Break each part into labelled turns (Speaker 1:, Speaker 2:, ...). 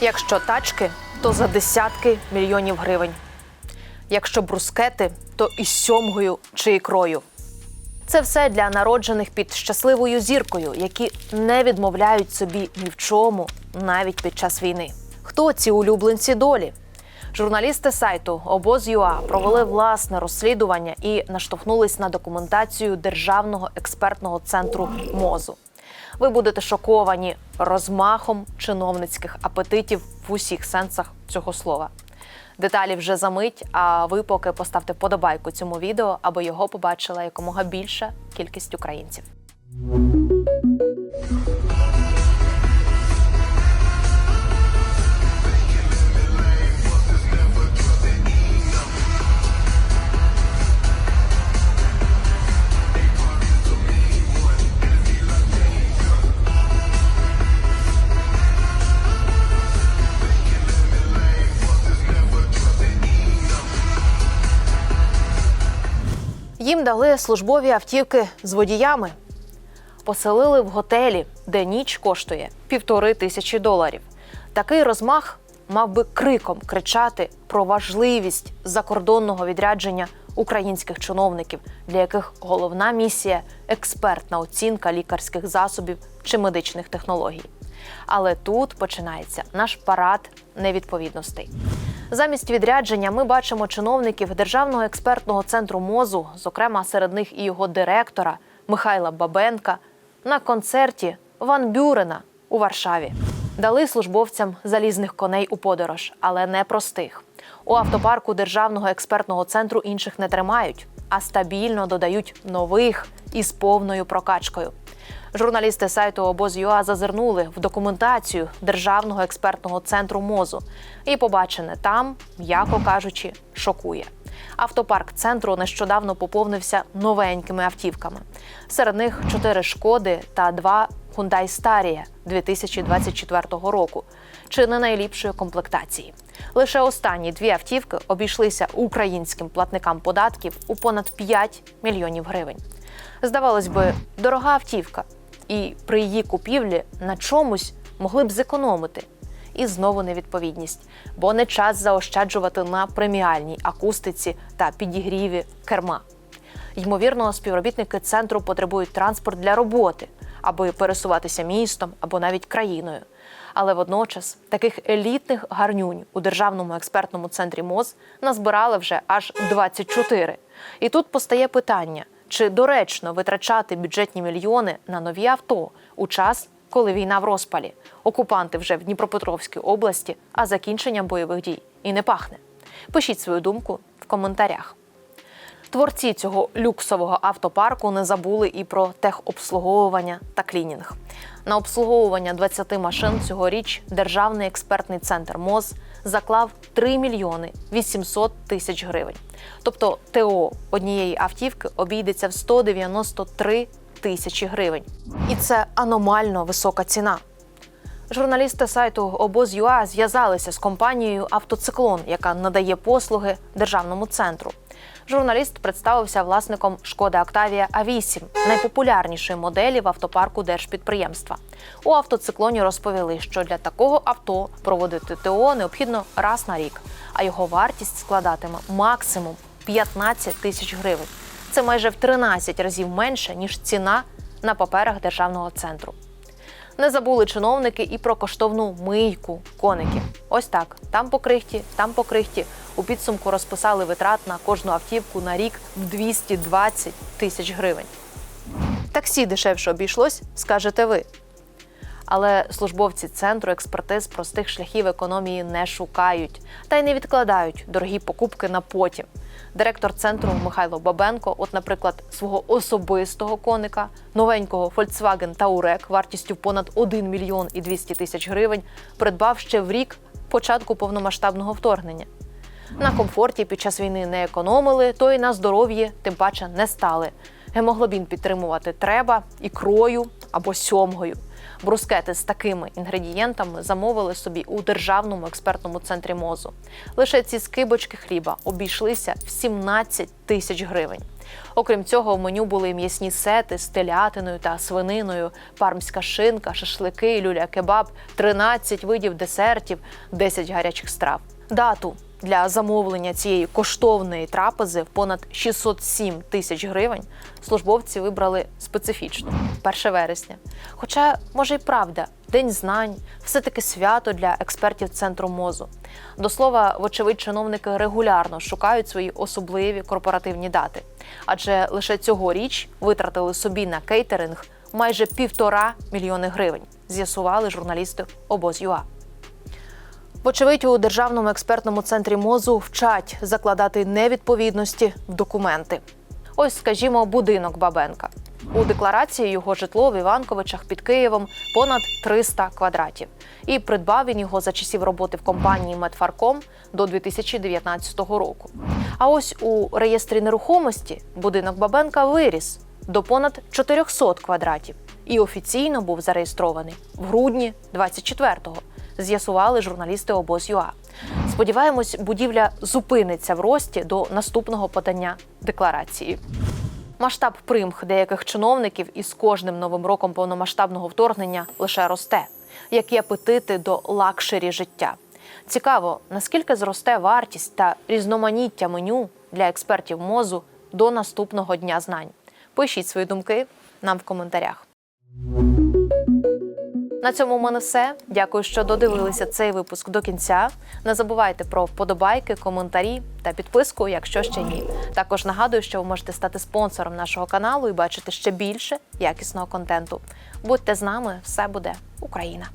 Speaker 1: Якщо тачки, то за десятки мільйонів гривень. Якщо брускети, то із сьомгою чи ікрою. Це все для народжених під щасливою зіркою, які не відмовляють собі ні в чому, навіть під час війни. Хто ці улюбленці долі? Журналісти сайту Обоз.ЮА провели власне розслідування і наштовхнулись на документацію Державного експертного центру МОЗу. Ви будете шоковані розмахом чиновницьких апетитів в усіх сенсах цього слова. Деталі вже за мить, а ви поки поставте подобайку цьому відео, аби його побачила якомога більша кількість українців. Їм дали службові автівки з водіями, поселили в готелі, де ніч коштує півтори тисячі доларів. Такий розмах мав би криком кричати про важливість закордонного відрядження українських чиновників, для яких головна місія експертна оцінка лікарських засобів чи медичних технологій. Але тут починається наш парад невідповідностей. Замість відрядження ми бачимо чиновників Державного експертного центру мозу, зокрема серед них і його директора Михайла Бабенка, на концерті Ван Бюрена у Варшаві. Дали службовцям залізних коней у подорож, але не простих. У автопарку Державного експертного центру інших не тримають, а стабільно додають нових із повною прокачкою. Журналісти сайту Обоз.ЮА зазирнули в документацію Державного експертного центру мозу і побачене там, м'яко кажучи, шокує. Автопарк центру нещодавно поповнився новенькими автівками. Серед них чотири шкоди та два Hyundai Staria 2024 року, чи не найліпшої комплектації. Лише останні дві автівки обійшлися українським платникам податків у понад 5 мільйонів гривень. Здавалось би, дорога автівка, і при її купівлі на чомусь могли б зекономити. І знову невідповідність, бо не час заощаджувати на преміальній акустиці та підігріві керма. Ймовірно, співробітники центру потребують транспорт для роботи, аби пересуватися містом або навіть країною. Але водночас таких елітних гарнюнь у державному експертному центрі МОЗ назбирали вже аж 24. І тут постає питання: чи доречно витрачати бюджетні мільйони на нові авто у час, коли війна в розпалі, окупанти вже в Дніпропетровській області, а закінченням бойових дій і не пахне? Пишіть свою думку в коментарях. Творці цього люксового автопарку не забули і про техобслуговування та клінінг. На обслуговування 20 машин цьогоріч Державний експертний центр МОЗ заклав 3 мільйони 800 тисяч гривень. Тобто ТО однієї автівки обійдеться в 193 тисячі гривень. І це аномально висока ціна. Журналісти сайту Обоз.ЮА зв'язалися з компанією Автоциклон, яка надає послуги державному центру. Журналіст представився власником шкоди Октавія А8, найпопулярнішої моделі в автопарку держпідприємства. У автоциклоні розповіли, що для такого авто проводити ТО необхідно раз на рік, а його вартість складатиме максимум 15 тисяч гривень. Це майже в 13 разів менше ніж ціна на паперах державного центру. Не забули чиновники і про коштовну мийку коників. Ось так: там по крихті, там по крихті. У підсумку розписали витрат на кожну автівку на рік в 220 тисяч гривень. Таксі дешевше обійшлось, скажете ви. Але службовці центру експертиз простих шляхів економії не шукають та й не відкладають дорогі покупки на потім. Директор центру Михайло Бабенко, от, наприклад, свого особистого коника, новенького Volkswagen Touareg вартістю понад 1 мільйон і 200 тисяч гривень, придбав ще в рік початку повномасштабного вторгнення. На комфорті під час війни не економили, то й на здоров'ї тим паче не стали. Гемоглобін підтримувати треба ікрою або сьомгою. Брускети з такими інгредієнтами замовили собі у державному експертному центрі мозу. Лише ці скибочки хліба обійшлися в 17 тисяч гривень. Окрім цього, в меню були м'ясні сети з телятиною та свининою, пармська шинка, шашлики, люля-кебаб, 13 видів десертів, 10 гарячих страв. Дату для замовлення цієї коштовної трапези в понад 607 тисяч гривень службовці вибрали специфічно 1 вересня. Хоча, може, й правда, день знань, все-таки свято для експертів центру мозу. До слова, вочевидь, чиновники регулярно шукають свої особливі корпоративні дати, адже лише цьогоріч витратили собі на кейтеринг майже півтора мільйони гривень. З'ясували журналісти обоз.ЮА. Вочевидь, у державному експертному центрі мозу вчать закладати невідповідності в документи. Ось, скажімо, будинок Бабенка. У декларації його житло в Іванковичах під Києвом понад 300 квадратів. І придбав він його за часів роботи в компанії Медфарком до 2019 року. А ось у реєстрі нерухомості будинок Бабенка виріс до понад 400 квадратів і офіційно був зареєстрований в грудні 24-го з'ясували журналісти обоз.ЮА. Сподіваємось, будівля зупиниться в рості до наступного подання декларації. Масштаб примх деяких чиновників із кожним новим роком повномасштабного вторгнення лише росте, як і апетити до лакшері життя. Цікаво, наскільки зросте вартість та різноманіття меню для експертів мозу до наступного дня знань. Пишіть свої думки нам в коментарях. На цьому в мене все. Дякую, що додивилися цей випуск до кінця. Не забувайте про вподобайки, коментарі та підписку, якщо ще ні. Також нагадую, що ви можете стати спонсором нашого каналу і бачити ще більше якісного контенту. Будьте з нами, все буде Україна.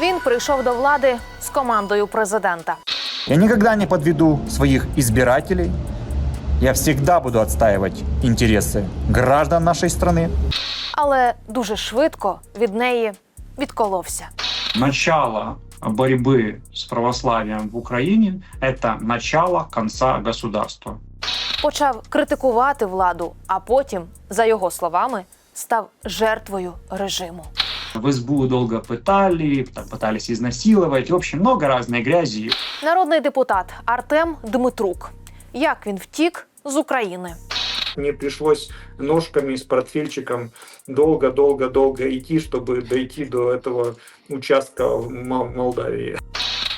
Speaker 1: Він прийшов до влади з командою президента.
Speaker 2: Я никогда не подведу своих избирателей. Я всегда буду отстаивать интересы граждан нашей страны
Speaker 1: Але дуже швидко від неї відколовся.
Speaker 3: начало борьбы с православием в Украине – это начало конца государства.
Speaker 1: почав критикувати владу, а потім, за його словами, став жертвою режиму.
Speaker 3: В СБУ долго пытали, там пытались изнасиловать. В общем, много разной грязи.
Speaker 1: Народний депутат Артем Дмитрук. Як він втік з України?
Speaker 4: Мне пришлось ножками с портфельчиком долго-долго-долго идти, чтобы дойти до этого участка в Мол- Молдавии.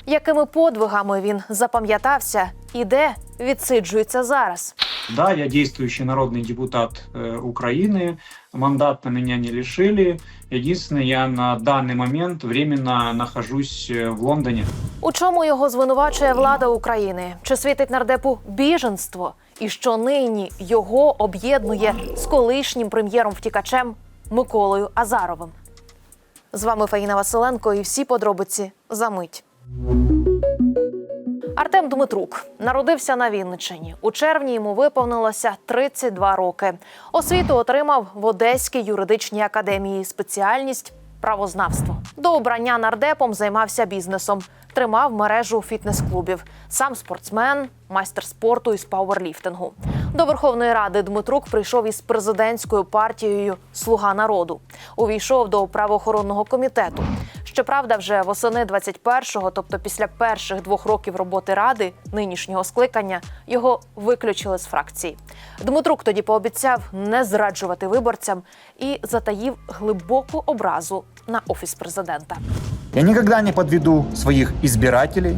Speaker 1: Якими подвигами він запам'ятався і де відсиджується зараз?
Speaker 3: Да, я действующий народный депутат э, Украины. Мандат на меня не лишили. Единственное, я на данный момент временно нахожусь э, в Лондоне.
Speaker 1: У чому його звинувачує влада України? Чи світить нардепу біженство? І що нині його об'єднує з колишнім прем'єром-втікачем Миколою Азаровим? З вами Фаїна Василенко і всі подробиці за мить. Артем Дмитрук народився на Вінниччині. У червні йому виповнилося 32 роки. Освіту отримав в Одеській юридичній академії. Спеціальність правознавство. До обрання нардепом займався бізнесом, тримав мережу фітнес-клубів. Сам спортсмен, майстер спорту із пауерліфтингу. До Верховної Ради Дмитрук прийшов із президентською партією Слуга народу. Увійшов до правоохоронного комітету. Щоправда, вже восени 21-го, тобто після перших двох років роботи ради нинішнього скликання, його виключили з фракції. Дмитрук тоді пообіцяв не зраджувати виборцям і затаїв глибоку образу на офіс президента.
Speaker 2: Я никогда не подведу своих избирателей.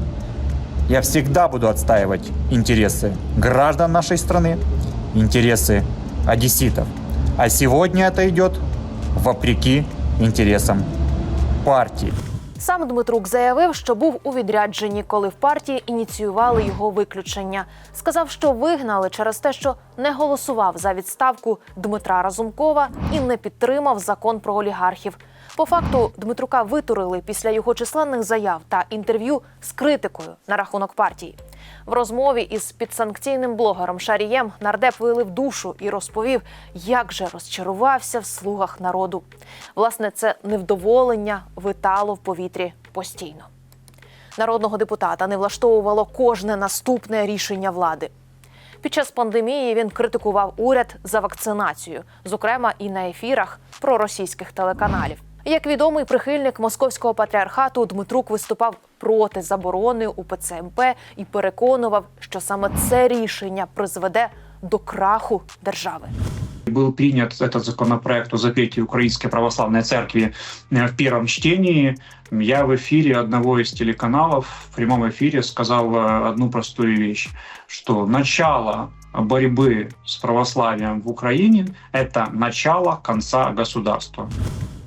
Speaker 2: Я всегда буду отстаивать интересы граждан нашей страны, интересы одесситов. А сегодня это идет вопреки интересам партии.
Speaker 1: Сам Дмитрук заявив, що був у відрядженні, коли в партії ініціювали його виключення. Сказав, що вигнали через те, що не голосував за відставку Дмитра Разумкова і не підтримав закон про олігархів. По факту Дмитрука витурили після його численних заяв та інтерв'ю з критикою на рахунок партії. В розмові із підсанкційним блогером Шарієм нардеп вилив душу і розповів, як же розчарувався в слугах народу. Власне, це невдоволення витало в повітрі постійно. Народного депутата не влаштовувало кожне наступне рішення влади. Під час пандемії він критикував уряд за вакцинацію, зокрема і на ефірах проросійських телеканалів. Як відомий прихильник московського патріархату Дмитрук виступав проти заборони УПЦ МП і переконував, що саме це рішення призведе до краху держави.
Speaker 3: Был принят этот законопроект о запретии Украинской Православной Церкви э, в первом чтении. Я в эфире одного из телеканалов в прямом эфире сказал э, одну простую вещь, что начало борьбы с православием в Украине – это начало конца государства.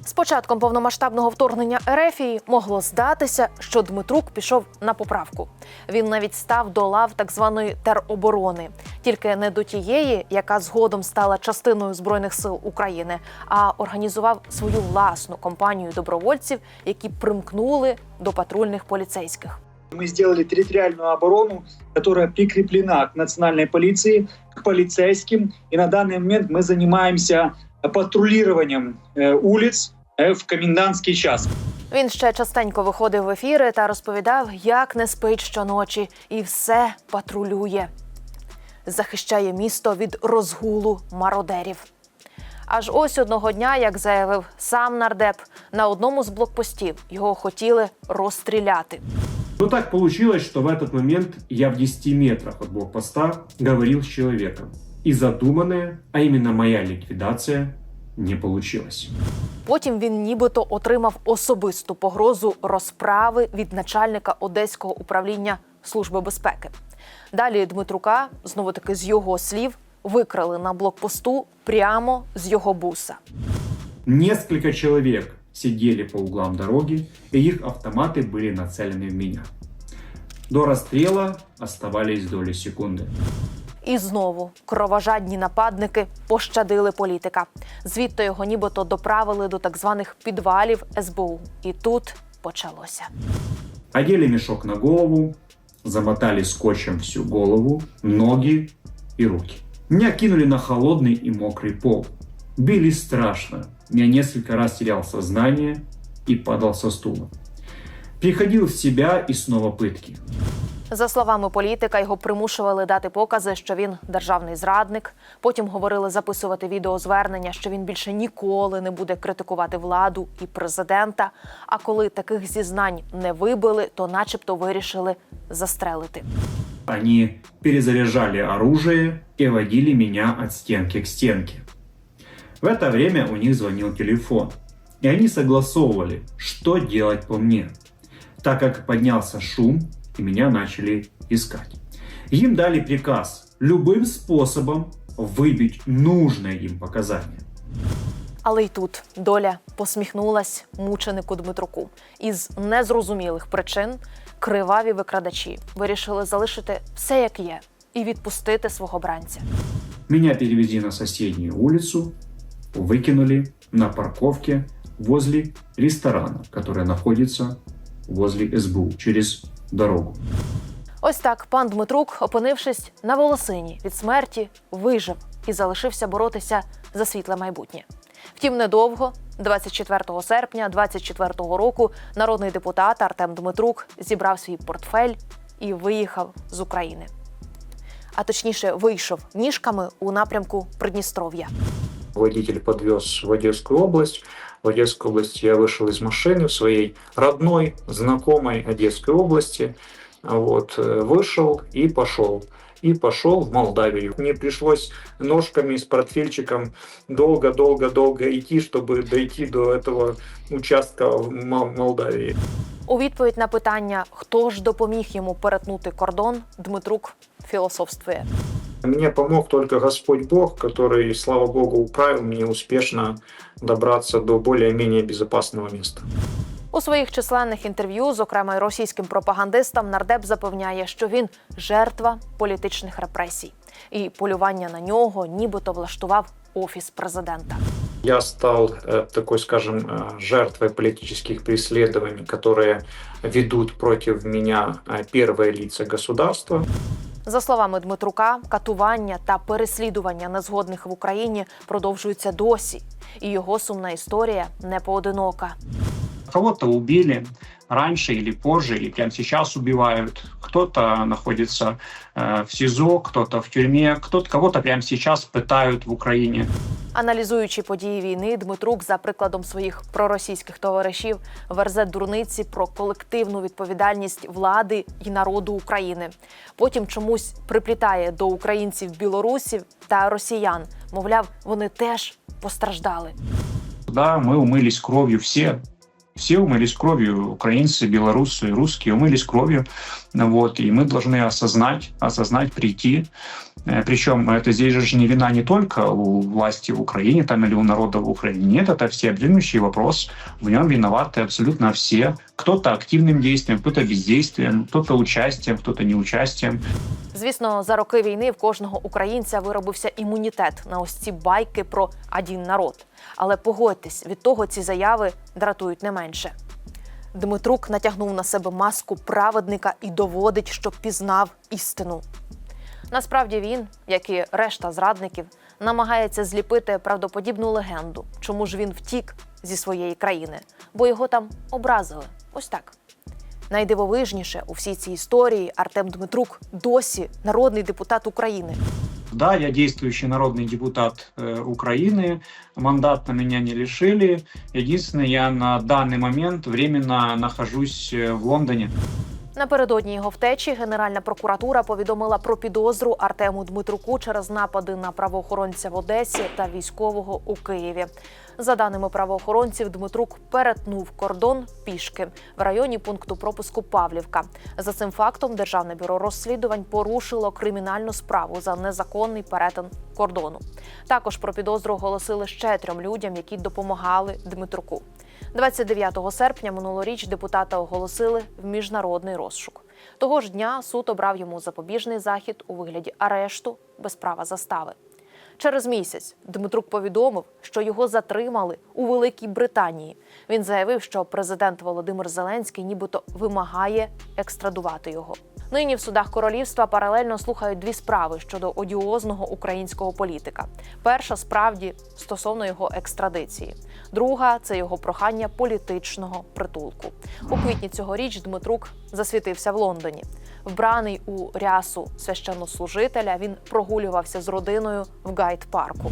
Speaker 1: З початком повномасштабного вторгнення Ерефії могло здатися, що Дмитрук пішов на поправку. Він навіть став до лав так званої тероборони, тільки не до тієї, яка згодом стала частиною збройних сил України, а організував свою власну компанію добровольців, які примкнули до патрульних поліцейських.
Speaker 5: Мы сделали территориальную оборону, которая прикреплена к национальной полиции, к полицейским. И на данный момент мы занимаемся патрулированием э, улиц э, в комендантский час.
Speaker 1: Він ще частенько виходив в ефіри та розповідав, як не спить щоночі, і все патрулює. Захищає місто від розгулу мародерів. Аж ось одного дня, як заявив сам нардеп, на одному з блокпостів його хотіли розстріляти.
Speaker 6: Но так получилось, что в этот момент я в 10 метрах от блокпоста говорил с человеком. И задуманное, а именно моя ликвидация, не получилось.
Speaker 1: Потім він нібито отримав особисту погрозу розправи від начальника одеського управління Служби безпеки. Далі Дмитрука, знову таки з його слів, викрали на блокпосту прямо з його буса.
Speaker 6: Несколько человек сидели по углам дороги, и их автоматы были нацелены в меня. До расстрела оставались доли секунды.
Speaker 1: І знову кровожадні нападники пощадили політика. Звідти його нібито доправили до так званих підвалів СБУ. І тут почалося.
Speaker 6: Одели мешок на голову, замотали скотчем всю голову, ноги и руки. Меня кинули на холодный и мокрый пол. Били страшно. Я несколько раз терял сознание и падал со стула. Приходил в себя и снова пытки.
Speaker 1: За словами політика, його примушували дати покази, що він державний зрадник. Потім говорили записувати відеозвернення, що він більше ніколи не буде критикувати владу і президента. А коли таких зізнань не вибили, то, начебто, вирішили застрелити.
Speaker 6: Они перезаряжали оружие и водили меня от стенки к стенке. В это время у них звонил телефон, и они согласовывали, что делать по мне, так как поднялся шум, и меня начали искать. Им дали приказ любым способом выбить нужное им показания.
Speaker 1: Але й тут доля посміхнулась мученику Дмитруку. Із незрозумілих причин криваві викрадачі вирішили залишити все як є і відпустити свого бранця.
Speaker 6: Меня перевезли на соседнюю улицу, выкинули на парковке возле ресторана, который находится возле СБУ через дорогу.
Speaker 1: Ось так пан Дмитрук, опинившись на волосині від смерті, вижив і залишився боротися за світле майбутнє. Втім, недовго, 24 серпня 24 року, народний депутат Артем Дмитрук зібрав свій портфель і виїхав з України. А точніше, вийшов ніжками у напрямку Придністров'я
Speaker 4: Водитель подвез в Одесскую область. В Одесской области я вышел из машины в своей родной, знакомой Одесской области. Вот, э, вышел и пошел. И пошел в Молдавию. Мне пришлось ножками с портфельчиком долго-долго-долго идти, чтобы дойти до этого участка в Мол- Молдавии.
Speaker 1: У відповідь на питання, хто ж допоміг йому перетнути кордон, Дмитрук філософствує.
Speaker 4: Мне помог только Господь Бог, который, слава Богу, управил мне успешно добраться до более-менее безопасного места.
Speaker 1: У своїх численних інтерв'ю, зокрема й російським пропагандистам, нардеп запевняє, що він жертва політичних репресій, і полювання на нього нібито влаштував офіс президента.
Speaker 4: Я стал э, такой, скажем, э, жертвой политических преследований, которые ведут против меня э, первые лица государства.
Speaker 1: За словами Дмитрука, катування та переслідування незгодних в Україні продовжуються досі, і його сумна історія не поодинока.
Speaker 3: Кого-то убили раньше или позже, или прямо сейчас убивают. Кто-то находится э, в СИЗО, кто-то в тюрьме, кто-то кого-то прямо сейчас пытают в Украине.
Speaker 1: Аналізуючи події війни, Дмитрук, за прикладом своїх проросійських товаришів, верзе дурниці про колективну відповідальність влади і народу України. Потім чомусь приплітає до українців білорусів та росіян. Мовляв, вони теж постраждали.
Speaker 3: Да, мы умылись кровью все. Все умылись кровью, украинцы, белорусы, русские умылись кровью. Вот, и мы должны осознать, осознать, прийти. Э, Причем это здесь же не вина не только у власти в Украине там, или у народа в Украине. Нет, это всеобъемлющий вопрос. В нем виноваты абсолютно все. Кто-то активным действием, кто-то бездействием, кто-то участием, кто-то неучастием.
Speaker 1: Звісно, за роки війни в кожного українця виробився імунітет на ось ці байки про один народ. Але погодьтесь, від того ці заяви дратують не менше. Дмитрук натягнув на себе маску праведника і доводить, що пізнав істину. Насправді він, як і решта зрадників, намагається зліпити правдоподібну легенду, чому ж він втік зі своєї країни, бо його там образили. Ось так. Найдивовижніше у всій цій історії Артем Дмитрук досі народний депутат України.
Speaker 3: Да, я действующий народный депутат э, Украины, мандат на меня не лишили. Единственное, я на данный момент временно нахожусь э, в Лондоне.
Speaker 1: Напередодні його втечі Генеральна прокуратура повідомила про підозру Артему Дмитруку через напади на правоохоронця в Одесі та військового у Києві. За даними правоохоронців, Дмитрук перетнув кордон пішки в районі пункту пропуску Павлівка. За цим фактом Державне бюро розслідувань порушило кримінальну справу за незаконний перетин кордону. Також про підозру оголосили ще трьом людям, які допомагали Дмитруку. 29 серпня минулоріч депутата оголосили в міжнародний розшук. Того ж дня суд обрав йому запобіжний захід у вигляді арешту без права застави. Через місяць Дмитрук повідомив, що його затримали у Великій Британії. Він заявив, що президент Володимир Зеленський нібито вимагає екстрадувати його. Нині в судах королівства паралельно слухають дві справи щодо одіозного українського політика. Перша справді стосовно його екстрадиції. Друга це його прохання політичного притулку. У квітні цьогоріч Дмитрук засвітився в Лондоні. Вбраний у рясу священнослужителя, він прогулювався з родиною в гайд-парку.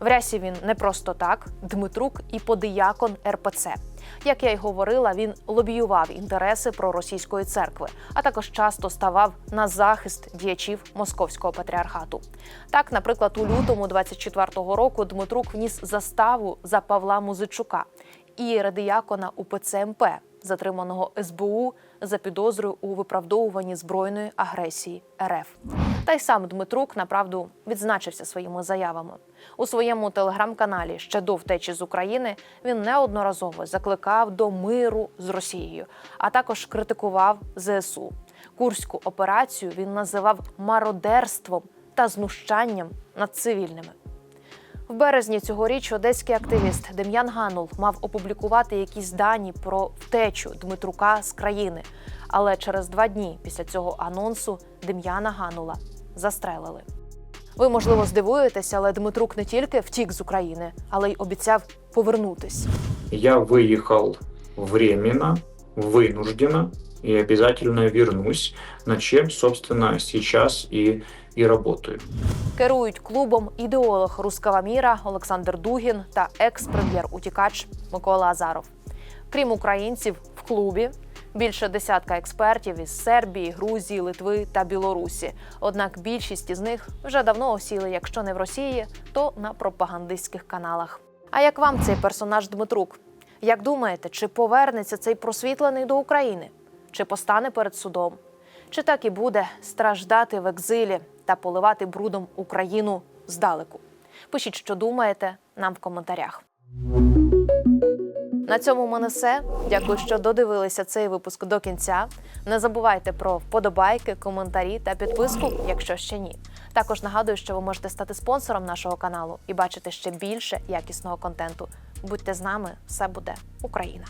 Speaker 1: В рясі він не просто так, Дмитрук і подиякон РПЦ. Як я й говорила, він лобіював інтереси проросійської церкви, а також часто ставав на захист діячів московського патріархату. Так, наприклад, у лютому 24-го року Дмитрук вніс заставу за Павла Музичука і радіякона УПЦ МП, затриманого СБУ за підозрою у виправдовуванні збройної агресії РФ. Та й сам Дмитрук направду відзначився своїми заявами. У своєму телеграм-каналі ще до втечі з України він неодноразово закликав до миру з Росією, а також критикував ЗСУ. Курську операцію він називав мародерством та знущанням над цивільними. В березні цьогоріч одеський активіст Дем'ян Ганул мав опублікувати якісь дані про втечу Дмитрука з країни. Але через два дні після цього анонсу Дем'яна Ганула застрелили. Ви, можливо, здивуєтеся, але Дмитрук не тільки втік з України, але й обіцяв повернутись.
Speaker 4: Я выехал временно, вынужденно и обязательно вернусь, над чем, собственно, сейчас и, и работаю.
Speaker 1: Керують клубом ідеолог руского міра Олександр Дугін та екс-прем'єр-утікач Микола Азаров. Крім українців, в клубі більше десятка експертів із Сербії, Грузії, Литви та Білорусі. Однак більшість із них вже давно осіли, якщо не в Росії, то на пропагандистських каналах. А як вам цей персонаж Дмитрук? Як думаєте, чи повернеться цей просвітлений до України? Чи постане перед судом? Чи так і буде страждати в екзилі та поливати брудом Україну здалеку? Пишіть, що думаєте, нам в коментарях. На цьому мене все. Дякую, що додивилися цей випуск до кінця. Не забувайте про вподобайки, коментарі та підписку, якщо ще ні. Також нагадую, що ви можете стати спонсором нашого каналу і бачити ще більше якісного контенту. Будьте з нами, все буде Україна!